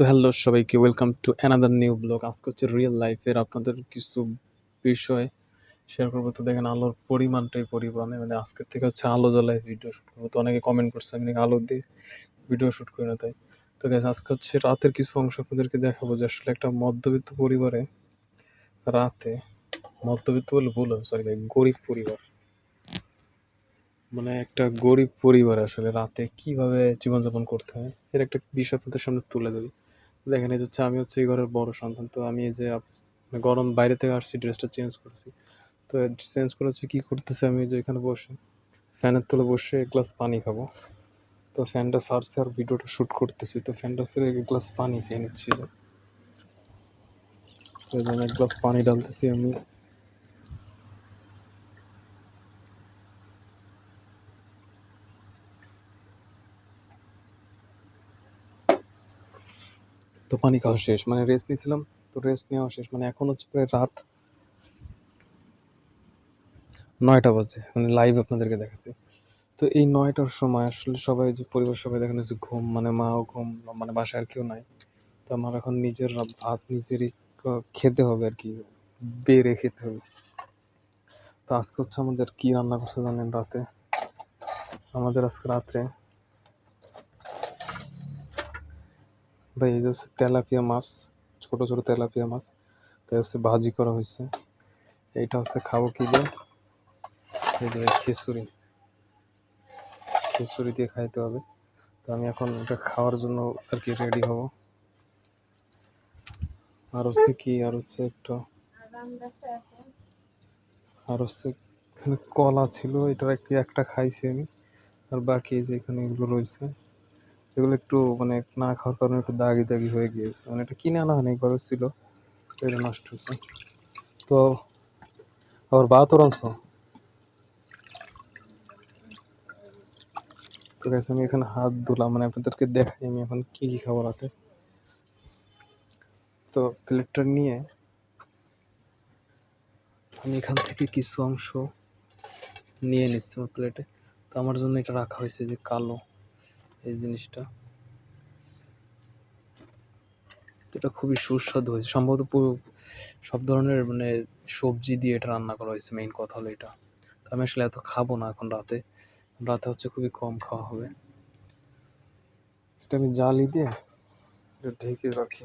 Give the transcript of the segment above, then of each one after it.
তো হ্যালো সবাইকে welcome to another new blog আজকে হচ্ছে রিয়েল লাইফের আপনাদের কিছু বিষয় শেয়ার করব। তো দেখেন আলোর পরিমাণটাই পরিমাণে মানে আজকের থেকে হচ্ছে আলো জ্বলায় ভিডিও শ্যুট করব। তো অনেকে কমেন্ট করছে, আমি আলো দিয়ে ভিডিও শ্যুট করি না তাই। তো গ্যাস আজকে হচ্ছে রাতের কিছু অংশ আপনাদেরকে দেখাবো যে আসলে একটা মধ্যবিত্ত পরিবারে রাতে, মধ্যবিত্ত বলে ভুল হবে সরি গরিব পরিবার। মানে একটা গরিব পরিবার আসলে রাতে কীভাবে জীবনযাপন করতে হয়, এর একটা বিষয় আপনাদের সামনে তুলে ধরি। দেখেন এই হচ্ছে আমি হচ্ছে এই ঘরের বড় সন্তান। তো আমি এই যে মানে গরম বাইরে থেকে আসছি ড্রেসটা চেঞ্জ করেছি। তো চেঞ্জ করে হচ্ছে কী করতেছে আমি? যে এখানে বসে ফ্যানের তলে বসে এক গ্লাস পানি খাব। তো ফ্যানটা সারছে আর ভিডিওটা শ্যুট করতেছি। তো ফ্যানটা সেরে এক গ্লাস পানি খেয়ে নিচ্ছি। যে এক গ্লাস পানি ডালতেছি আমি। তো পানি খাওয়া শেষ মানে রেস্ট নিয়েছিলাম, তো রেস্ট নেওয়া শেষ মানে এখন হচ্ছে প্রায় রাত নয়টা বাজে মানে লাইভ আপনাদেরকে দেখাচ্ছি। তো এই নয়টার সময় আসলে সবাই যে পরিবার সবাই দেখেন যে ঘুম মানে মাও ঘুম মানে বাসায় আর কেউ নাই। তো আমার এখন নিজের ভাত নিজেরই খেতে হবে আর কি, বেড়ে খেতে হবে। তো আজকে হচ্ছে আমাদের কি রান্না করছে জানেন রাতে? আমাদের আজকে রাত্রে ভাই, এই যে হচ্ছে তেলাপিয়া মাছ, ছোট ছোট তেলাপিয়া মাছ, তাই হচ্ছে ভাজি করা হয়েছে। এইটা হচ্ছে খাব কি দিয়ে? এই যে খিচুড়ি। খিচুড়ি দিয়ে খাইতে হবে। তো আমি এখন এটা খাওয়ার জন্য আর কি রেডি হব। আর হচ্ছে কি, আর হচ্ছে একটু আর হচ্ছে এখানে কলা ছিল এটা কি একটা খাইছি আমি। আর বাকি যে এখানে এগুলো রয়েছে। এগুলো একটু মানে না খাওয়ার কারণে একটু দাগি দাগি হয়ে গিয়েছে। মানে এটা কিনে আনা হয়নি একবার ছিল। এটা নষ্ট হয়েছে। তো আবার ভাতও অংশ। তো আমি এখানে হাত ধুলাম মানে আপনাদেরকে দেখাই আমি এখন কি কি খাব রাতে। তো প্লেটটা নিয়ে আমি এখান থেকে কিছু অংশ নিয়ে নিচ্ছি আমার প্লেটে। তো আমার জন্য এটা রাখা হয়েছে যে কালো। এই জিনিসটা। এটা খুবই সুস্বাদু হয়েছে। সম্ভবত পুরো সব ধরনের মানে সবজি দিয়ে এটা রান্না করা হয়েছে। মেইন কথা হলো এটা। তো আমি আসলে এত খাব না এখন রাতে। রাতে হচ্ছে খুবই কম খাওয়া হবে। এটা আমি জালি দিয়ে এটা ঢেকে রাখি।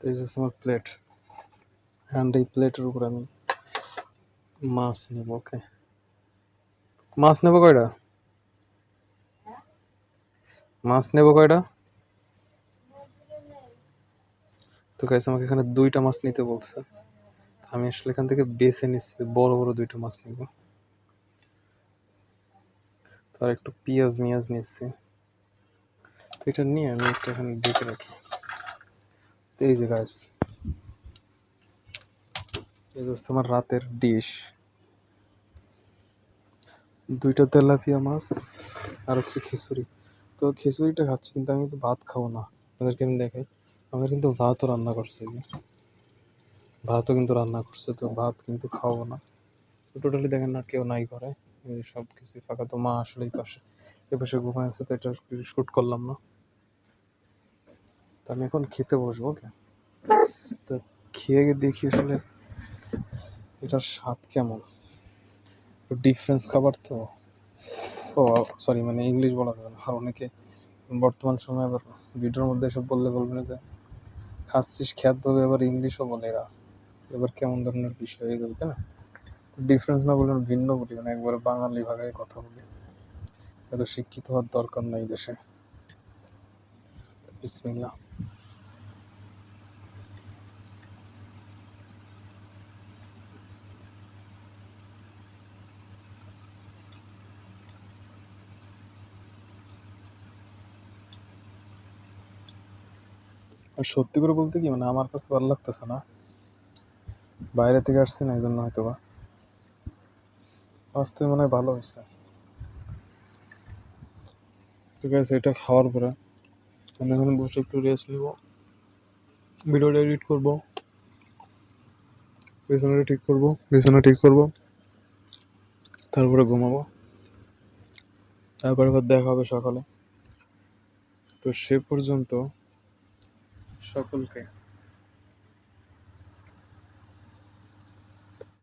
তো এই হচ্ছে আমার প্লেট অ্যান্ড এই প্লেটের উপর আমি মাছ নেব ওকে মাছ নেব কয়টা? মাছ নেব কয়টা? তো গাইস আমাকে এখানে দুইটা মাছ নিতে বলছে। আমি আসলে এখান থেকে বেছে নিচ্ছি বড় বড় দুইটা মাছ নিব। তার একটু পেঁয়াজ মিয়াজ নিচ্ছি। তো এটা নিয়ে আমি একটা এখানে ডেকে রাখি। তো এই যে যে হচ্ছে আমার রাতের ডিশ দুইটা তেলাপিয়া মাছ আর হচ্ছে খিচুড়ি। তো খিচুড়িটা খাচ্ছি, কিন্তু আমি তো ভাত খাব না। আপনাদেরকে আমি দেখাই। আমার কিন্তু ভাতও রান্না করছে যে। ভাতও কিন্তু রান্না করছে, তো ভাত কিন্তু খাব না। তো টোটালি দেখেন না, কেউ নাই করে সব কিছু ফাঁকা, তো মা আসলে এই পাশে এই পাশে ঘুমায় আছে, তো এটা কিছু শ্যুট করলাম না। তো আমি এখন খেতে বসবো ওকে তো খেয়ে গিয়ে দেখি আসলে এটার স্বাদ কেমন। ডিফারেন্স খাবার তো। ও সরি মানে ইংলিশ বলা যাবে না। আর অনেকে বর্তমান সময়ে আবার ভিডিওর মধ্যে এসব বললে বলবে না যে, খাচ্ছিস, খ্যাত হবে। এবার ইংলিশও বলে এরা। এবার কেমন ধরনের বিষয় হয়ে যাবে, তাই না? ডিফারেন্স না বলে ভিন্ন বলি মানে একবারে বাঙালি ভাগায় কথা বলি। এত শিক্ষিত হওয়ার দরকার নাই দেশে। বিসমিল্লাহ। সত্যি করে বলতে কি মানে আমার কাছে ভালো লাগতেছে না। বাইরে থেকে আসছি না এই জন্য হয়তো বা আসতে মনে হয় ভালো হয়েছে। ঠিক আছে এটা খাওয়ার পরে আমি এখন বসে একটু রেস্ট নিব। ভিডিওটা এডিট করব। বিছানাটা ঠিক করব, বিছানা ঠিক করব। তারপরে ঘুমাবো। তারপরে আবার দেখা হবে সকালে। তো সে পর্যন্ত সকলকে